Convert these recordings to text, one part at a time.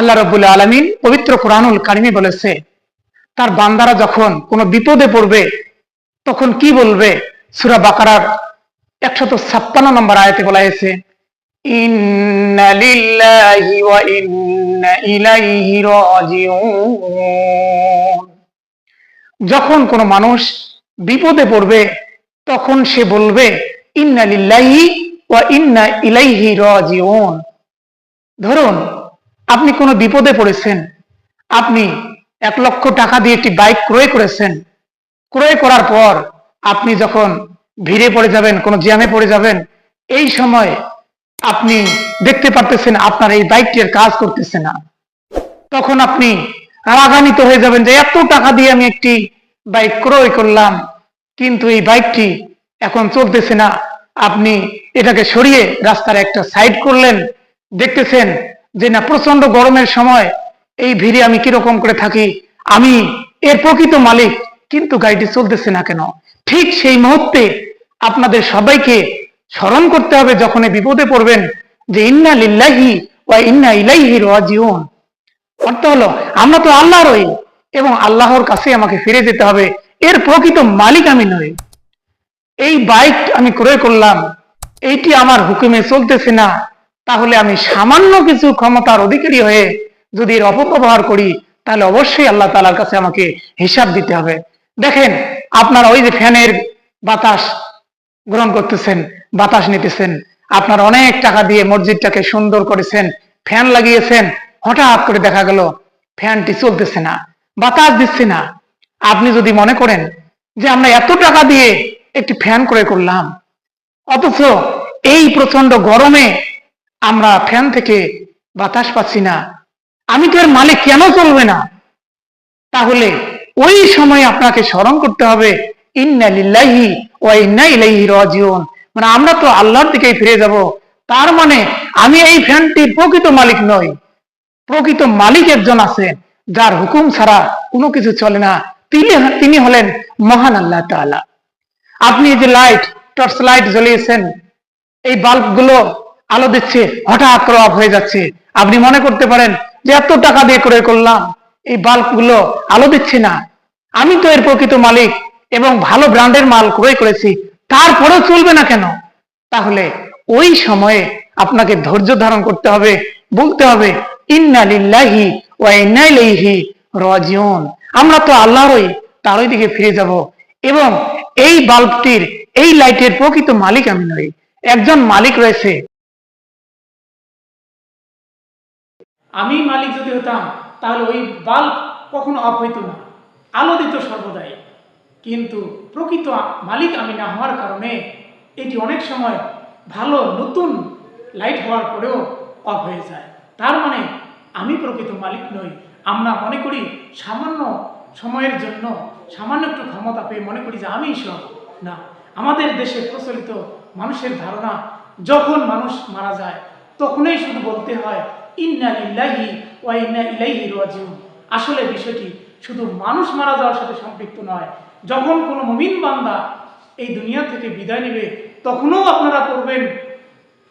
আল্লাহ রবুল্লা আলমিন পবিত্র কোরআনুল কারিমি বলেছে, তার বান্দারা যখন কোনো বিপদে পড়বে, তখন কি বলবে? সুরা বাকারার একশত ছাপ্পান্ন নম্বর আয়তে বলা হয়েছে যখন কোনো মানুষ বিপদে পড়বে, তখন সে বলবে, ইন্না লিল্লাহি ওয়া ইন্না ইলাইহি রাজিউন। ধরুন আপনি কোনো বিপদে পড়েছেন? আপনি এক লক্ষ টাকা দিয়ে একটি বাইক ক্রয় করেছেন। ক্রয় করার পর আপনি যখন ভিড়ে পড়ে যাবেন, কোনো জ্যামে পড়ে যাবেন, এই সময় আপনি দেখতে পারতেছেন আপনার এই বাইকটির কাজ করতেছে না। তখন আপনি রাগান্বিত হয়ে যাবেন যে এত টাকা দিয়ে আমি একটি বাইক ক্রয় করলাম, কিন্তু এই বাইকটি এখন চলতেছে না। আপনি এটাকে সরিয়ে রাস্তার একটা সাইড করলেন, দেখতেছেন যে না প্রচণ্ড গরমের সময় এই ভিড়ে আমি কীরকম করে থাকি? আমি এর প্রকৃত মালিক, কিন্তু গাড়িটি চলতেছে না কেন? ঠিক সেই মুহূর্তে আপনাদের সবাইকে স্মরণ করতে হবে, যখন বিপদে পড়বেন, যে ইন্না লিল্লাহি ওয়া ইন্না ইলাইহি রাজিউন। অর্থ হলো, আমরা তো আল্লাহরই এবং আল্লাহর কাছে আমাকে ফিরে যেতে হবে। এর প্রকৃত মালিক আমি নই। এই বাইক আমি ক্রয় করলাম, এইটি আমার হুকুমে চলতেছে না। তাহলে আমি সামান্য কিছু ক্ষমতার অধিকারী হয়ে যদি এর অপব্যবহার করি, তাহলে অবশ্যই আল্লাহ তালার কাছে আমাকে হিসাব দিতে হবে। দেখেন, আপনারা ওই যে ফ্যানের বাতাস গ্রহণ করতেছেন, বাতাস নিতেছেন, আপনার অনেক টাকা দিয়ে মসজিদটাকে সুন্দর করেছেন, ফ্যান লাগিয়েছেন, হঠাৎ করে দেখা গেল ফ্যানটি চলতেছে না, বাতাস দিচ্ছে না। আপনি যদি মনে করেন যে আমরা এত টাকা দিয়ে একটি ফ্যান ক্রয় করলাম, অথচ এই প্রচণ্ড গরমে আমরা ফ্যান থেকে বাতাস পাচ্ছি না। আমি তো এর মালিক, কেন চলবে না? তাহলে ওই সময় আপনাকে স্মরণ করতে হবে ইলাইহি রাজিউন। মানে আমরা তো আল্লাহর দিকেই ফিরে যাব। তার মানে আমি এই ফ্যানটির প্রকৃত মালিক নই। প্রকৃত মালিক একজন আছে, যার হুকুম ছাড়া কোনো কিছু চলে না। তিনি তিনি হলেন মহান আল্লাহ তাআলা। আপনি যে লাইট, টর্চ লাইট জ্বলিয়েছেন, এই বাল্বগুলো আলো দিচ্ছে, হঠাৎ করে অফ হয়ে যাচ্ছে। আপনি মনে করতে পারেন যে এত টাকা দিয়ে ক্রয় করলাম, এই বাল্বগুলো আলো দিচ্ছে না। আমি তো এর প্রকৃত মালিক এবং ভালো ব্র্যান্ডের মাল ক্রয় করেছি, তারপরেও চলবে না কেন? তাহলে ওই সময়ে আপনাকে ধৈর্য ধারণ করতে হবে, বলতে হবে, ইন্না লিল্লাহি ওয়া ইন্না ইলাইহি রাজিউন। আমরা তো আল্লাহরই, তারই দিকে ফিরে যাব। এবং এই বাল্বটির এই লাইটের প্রকৃত মালিক আমি নই। একজন মালিক রয়েছে আমি মালিক যদি হতাম, তাহলে ওই বাল্ব কখনো অফ হইতো না। আলো দিত সর্বদাই। কিন্তু প্রকৃত মালিক আমি না হওয়ার কারণে এটি অনেক সময় ভালো নতুন লাইট হওয়ার পরেও অফ হয়ে যায়। তার মানে আমি প্রকৃত মালিক নই। আমরা মনে করি সামান্য সময়ের জন্য সামান্য একটু ক্ষমতা পেয়ে মনে করি যে আমি সব না, আমাদের দেশে প্রচলিত মানুষের ধারণা, যখন মানুষ মারা যায়, তখনই শুধু বলতে হয় ইন্না লিল্লাহি ওয়া আসলে বিষয়টি শুধু মানুষ মারা যাওয়ার সাথে সম্পৃক্ত নয়। যখন কোনো মুমিন বান্দা এই দুনিয়া থেকে বিদায় নেবে, তখনও আপনারা করবেন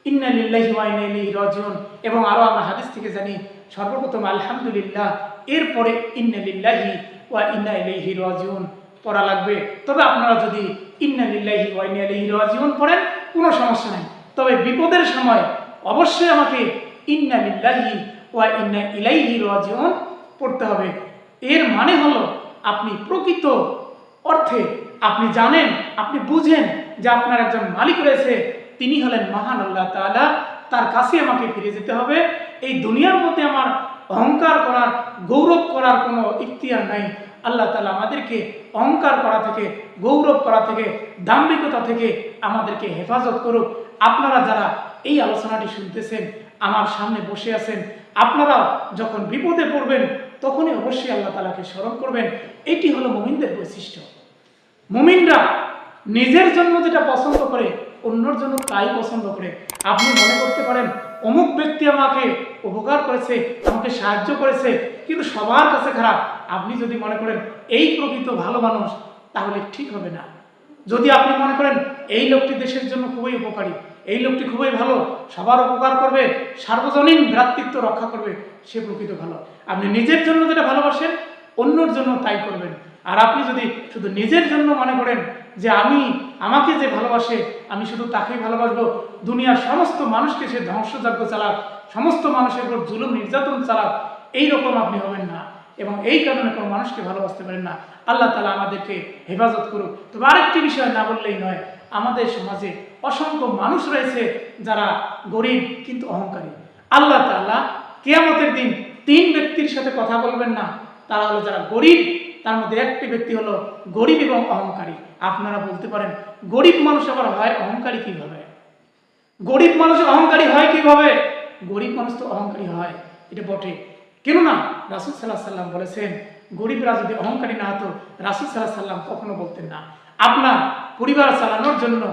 ইন্না লিল্লাহি ওয়া ইন্না ইলাইহি রাজিউন এবং আরও আমরা হাদিস থেকে জানি, সর্বপ্রথম আলহামদুলিল্লাহ এরপরে ইন্না ওয়া ইন্না ইলাইহি রাজিউন পড়া লাগবে। তবে আপনারা যদি ইন্না লিল্লাহি ওয়া ইন্না ইলাইহি রাজিউন পড়েন, কোনো সমস্যা নেই। তবে বিপদের সময় অবশ্যই আমাকে ইন্না লিল্লাহি ওয়া ইন্না ইলাইহি রাজিউন পড়তে হবে। এর মানে হলো আপনি প্রকৃত অর্থে আপনি জানেন, আপনি বুঝেন যে আপনার একজন মালিক রয়েছে, তিনি হলেন মহান আল্লাহ তাআলা, তার কাছে আমাকে ফিরে যেতে হবে। এই দুনিয়ার মধ্যে আমার অহংকার করার, গৌরব করার কোনো ইখতিয়ার নাই। আল্লাহ তালা আমাদেরকে অহংকার করা থেকে, গৌরব করা থেকে, দাম্ভিকতা থেকে আমাদেরকে হেফাজত করুক। আপনারা যারা এই আলোচনাটি শুনতেছেন আমার সামনে বসে আছেন আপনারা যখন বিপদে পড়বেন, তখনই অবশ্যই আল্লাহ তালাকে স্মরণ করবেন। এটি হলো মুমিনদের বৈশিষ্ট্য। মুমিনরা নিজের জন্য যেটা পছন্দ করে, অন্যর জন্য তাই পছন্দ করে। আপনি মনে করতে পারেন, অমুক ব্যক্তি আমাকে উপকার করেছে, আমাকে সাহায্য করেছে, কিন্তু সবার কাছে খারাপ। আপনি যদি মনে করেন, এই প্রকৃত ভালো মানুষ তাহলে ঠিক হবে না। যদি আপনি মনে করেন, এই লোকটি দেশের জন্য খুবই উপকারী এই লোকটি খুবই ভালো। সবার উপকার করবে, সার্বজনীন ভ্রাতৃত্ব রক্ষা করবে, সে প্রকৃত ভালো। আপনি নিজের জন্য যেটা ভালোবাসেন, অন্যর জন্য তাই করবেন। আর আপনি যদি শুধু নিজের জন্য মনে করেন যে আমি, আমাকে যে ভালোবাসে, আমি শুধু তাকেই ভালোবাসবো, দুনিয়ার সমস্ত মানুষকে সে ধ্বংসযজ্ঞ চালাক, সমস্ত মানুষের উপর জুলুম, নির্যাতন চালাক এইরকম আপনি হবেন না। এবং এই কারণে কোনো মানুষকে ভালোবাসতে পারেন না। আল্লাহ তালা আমাদেরকে হেফাজত করুক। তবে আরেকটি বিষয় না বললেই নয়, আমাদের সমাজে অসংখ্য মানুষ রয়েছে যারা গরিব কিন্তু অহংকারী। আল্লাহ তাআলা কেয়ামতের দিন তিন ব্যক্তির সাথে কথা বলবেন না। তারা হলো যারা গরিব, তার মধ্যে একটি ব্যক্তি হলো গরিব এবং অহংকারী। আপনারা বলতে পারেন, গরিব মানুষ আবার হয় অহংকারী কীভাবে? গরিব মানুষ অহংকারী হয় কীভাবে? গরিব মানুষ তো অহংকারী হয়, এটা বটে। কেননা রাসুল সাল্লাহ সাল্লাম বলেছেন, গরিবরা যদি অহংকারী না হতো, রাসুল সাল্লাহ সাল্লাম কখনো বলতেন না। আপনার পরিবার চালানোর জন্য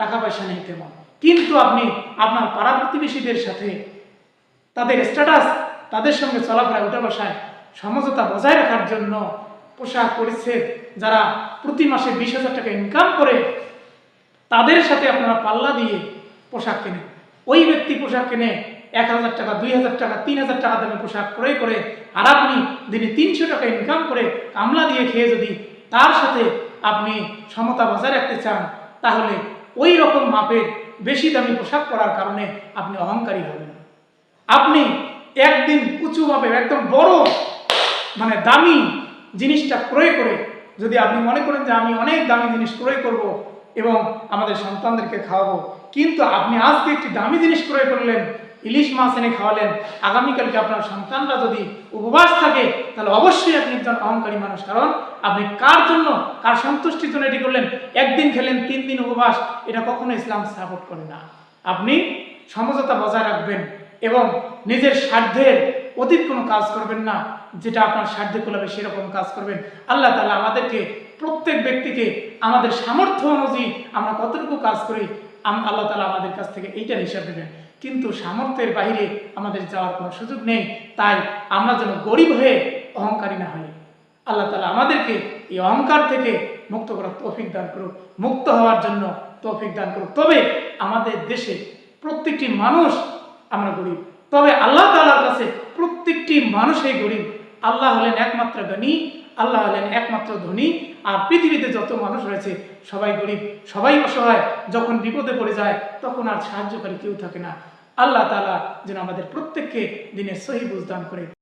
টাকা পয়সা নেই তেমন। কিন্তু আপনি আপনার পাড়া প্রতিবেশীদের সাথে তাদের স্ট্যাটাস তাদের সঙ্গে চলাফেরা উঠা বসায় সমঝোতা বজায় রাখার জন্য পোশাক, পরিচ্ছেদ, যারা প্রতি মাসে বিশ হাজার টাকা ইনকাম করে, তাদের সাথে আপনারা পাল্লা দিয়ে পোশাক কেনেন। ওই ব্যক্তি পোশাক কেনে এক হাজার টাকা, দুই হাজার টাকা, তিন হাজার টাকা দামে পোশাক ক্রয় করে আর আপনি দিনে তিনশো টাকা ইনকাম করে কামলা দিয়ে খেয়ে যদি তার সাথে আপনি সমতা বজায় রাখতে চান, তাহলে ওই রকম মাপের বেশি দামি পোশাক পরার কারণে আপনি অহংকারী হবেন আপনি একদিন উঁচু মাপের, একদম বড় মানে দামি জিনিসটা ক্রয় করে যদি আপনি মনে করেন যে আমি অনেক দামি জিনিস ক্রয় করব এবং আমাদের সন্তানদেরকে খাওয়াবো, কিন্তু আপনি আজকে একটি দামি জিনিস ক্রয় করলেন ইলিশ মাছ এনে খাওয়ালেন। আগামীকালকে আপনার সন্তানরা যদি উপবাস থাকে, তাহলে অবশ্যই আপনি একজন অহংকারী মানুষ। কারণ আপনি কার জন্য, কার সন্তুষ্টির জন্য এটি করলেন? একদিন খেলেন, তিন দিন উপবাস, এটা কখনো ইসলাম সাপোর্ট করে না। আপনি সমঝোতা বজায় রাখবেন এবং নিজের স্বার্থের অতীত কোনো কাজ করবেন না, যেটা আপনার স্বার্থে কোলাবে সেরকম কাজ করবেন। আল্লাহ তালা আমাদেরকে, প্রত্যেক ব্যক্তিকে আমাদের সামর্থ্য অনুযায়ী আমরা কতটুকু কাজ করি আল্লাহ তালা আমাদের কাছ থেকে এইটার হিসাব দেবেন কিন্তু সামর্থ্যের বাইরে আমাদের যাওয়ার কোনো সুযোগ নেই। তাই আমরা যেন গরিব হয়ে অহংকারী না হই। আল্লাহ তালা আমাদেরকে এই অহংকার থেকে মুক্ত করার তৌফিক দান করুক, মুক্ত হওয়ার জন্য তৌফিক দান করুক। তবে আমাদের দেশে প্রত্যেকটি মানুষ আমরা গরিব। তবে আল্লাহ তাআলার কাছে প্রত্যেকটি মানুষই গরিব। আল্লাহ হলেন একমাত্র ধনী, আল্লাহ হলেন একমাত্র ধনী, আর পৃথিবীতে যত মানুষ রয়েছে, সবাই গরিব। সবাই অসহায়। যখন বিপদে পড়ে যায়, তখন আর সাহায্যকারী কেউ থাকে না। আল্লাহ তালা যেন আমাদের প্রত্যেককে দিনের সহি বুঝদান করে।